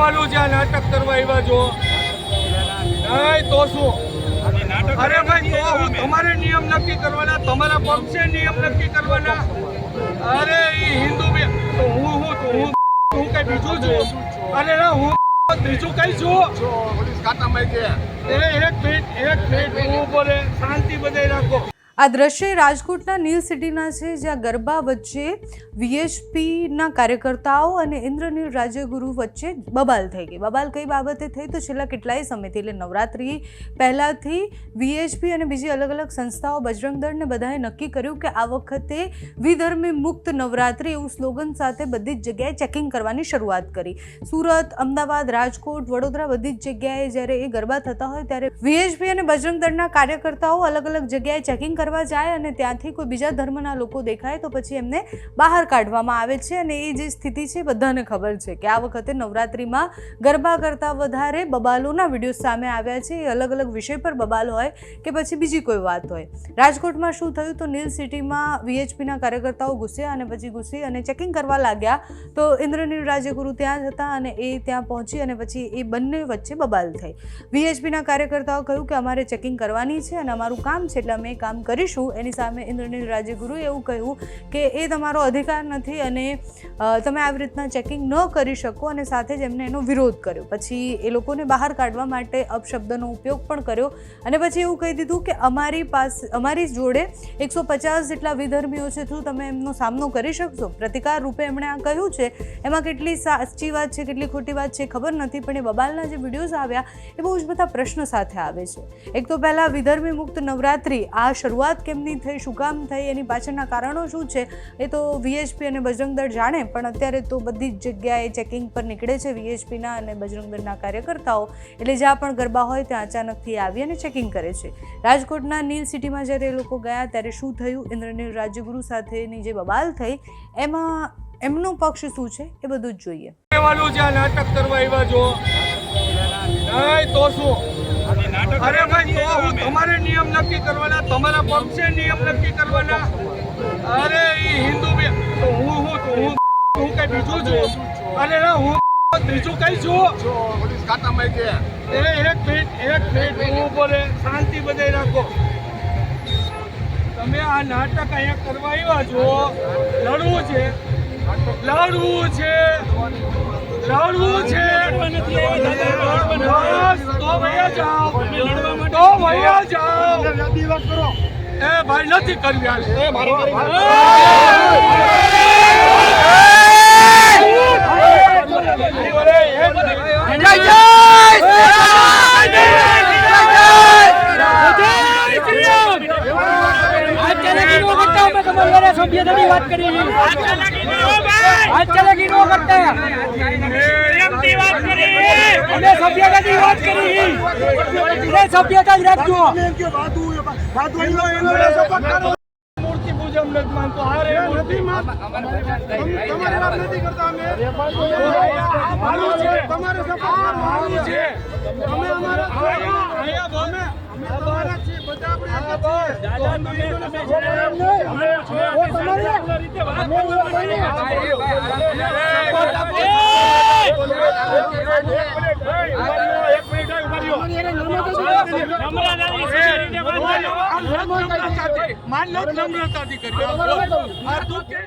કહેવાનું છે આ નાટક કરવા આવ્યા છો. નહીં તો શું? અરે ભાઈ તો હું તમારે નિયમ નક્કી કરવાના તમારા પક્ષે નિયમ નક્કી કરવાના. અરે ઈ હિન્દુ બે તો હું હું હું હું કઈ બીજું છું? અરે ના હું બીજું કઈ છું. એ એક મિનિટ એક મિનિટ હું બોલે શાંતિ બધાય રાખો. આ દ્રશ્ય રાજકોટના નીલ સિટીના છે, જ્યાં ગરબા વચ્ચે વીએચપીના કાર્યકર્તાઓ અને ઇન્દ્રનીલ રાજ્યગુરુ વચ્ચે બબાલ થઈ ગઈ. બબાલ કઈ બાબતે થઈ? તો છેલ્લા કેટલાય સમયથી, એટલે નવરાત્રિ પહેલાંથી વીએચપી અને બીજી અલગ અલગ સંસ્થાઓ બજરંગ દળને બધાએ નક્કી કર્યું કે આ વખતે વિધર્મી મુક્ત નવરાત્રિ એવું સ્લોગન સાથે બધી જ જગ્યાએ ચેકિંગ કરવાની શરૂઆત કરી. સુરત, અમદાવાદ, રાજકોટ, વડોદરા બધી જ જગ્યાએ જ્યારે એ ગરબા થતા હોય ત્યારે વીએચપી અને બજરંગ દળના કાર્યકર્તાઓ અલગ અલગ જગ્યાએ ચેકિંગ કરવા જાય અને ત્યાંથી કોઈ બીજા ધર્મના લોકો દેખાય તો પછી એમને બહાર કાઢવામાં આવે છે અને એ જે સ્થિતિ છે બધાને ખબર છે કે આ વખતે નવરાત્રિમાં ગરબા કરતાં વધારે બબાલોના વીડિયો સામે આવ્યા છે. એ અલગ અલગ વિષય પર બબાલ હોય કે પછી બીજી કોઈ વાત હોય. રાજકોટમાં શું થયું તો નીલ સિટીમાં વીએચપીના કાર્યકર્તાઓ ઘૂસ્યા અને પછી ઘૂસી અને ચેકિંગ કરવા લાગ્યા તો ઇન્દ્રનીલ રાજ્યગુરુ ત્યાં જ હતા અને એ ત્યાં પહોંચી અને પછી એ બંને વચ્ચે બબાલ થઈ. વીએચપીના કાર્યકર્તાઓ કહ્યું કે અમારે ચેકિંગ કરવાની છે અને અમારું કામ છે એટલે અમે કામ કામ કરીશું. એની સામે ઇન્દ્રનીલ રાજ્યગુરુએ એવું કહ્યું કે એ તમારો અધિકાર નથી અને તમે આવી રીતના ચેકિંગ ન કરી શકો અને સાથે જ એમને એનો વિરોધ કર્યો. પછી એ લોકોને બહાર કાઢવા માટે અપશબ્દનો ઉપયોગ પણ કર્યો અને પછી એવું કહી દીધું કે અમારી પાસે, અમારી જોડે એકસો પચાસ જેટલા વિધર્મીઓ છે, શું તમે એમનો સામનો કરી શકશો? પ્રતિકાર રૂપે એમણે આ કહ્યું છે. એમાં કેટલી સાચી વાત છે, કેટલી ખોટી વાત છે ખબર નથી, પણ એ બબાલના જે વિડીયોઝ આવ્યા એ બહુ જ બધા પ્રશ્ન સાથે આવે છે. એક તો પહેલાં વિધર્મી મુક્ત નવરાત્રિ આ શરૂઆત કેમની થઈ, શું કામ થઈ, એની પાછળના કારણો શું છે, એ તો વીએચપી અને બજરંગ દળ જાણે, પણ અત્યારે તો બધી જ જગ્યાએ ચેકિંગ પર નીકળે છે વીએચપીના અને બજરંગ દળના કાર્યકર્તાઓ. એટલે જ્યાં પણ ગરબા હોય ત્યાં અચાનકથી આવી અને ચેકિંગ કરે છે. રાજકોટના નીલ સિટીમાં જ્યારે એ લોકો ગયા ત્યારે શું થયું? ઇન્દ્રનીલ રાજ્યગુરુ સાથેની જે બબાલ થઈ, એમાં એમનો પક્ષ શું છે? એ બધું જ જોઈએ. નાટક કરવા આવ્યા જો તો શું? અરે ભાઈ, તો હું તમારે નિયમ નક્કી કરવાના, તમારા પક્ષે નિયમ નક્કી કરવાના. અરે ઈ હિન્દુ બે, તો હું હું હું હું કઈ બીજું છું? અરે ના, હું બીજું કઈ છું? એ એક મિનિટ એક મિનિટ, હું બોલે શાંતિ બધે રાખો. તમે આ નાટક અહીંયા કરવા આવ્યા છો? લડવું છે. લડવું છે. લડવું છે. તો વયા જાઓ. તો વયા જાઓ. એ ભાઈ નથી કરવી હાલ. સભ્યતાની વાત કરી આજ ચાલાકી નો કરતા. અમે સભ્યતાની વાત કરી એ સભ્યતા જ રાખજો. મૂર્તિ પૂજન નથી માનતો. હારે મૂર્તિ. માનું છે સપોર્ટ માનું છે. અમે અમારો અહીંયા બોલે અમારા બધા આપણે માન નમ્રતાથી કરી આ તું કે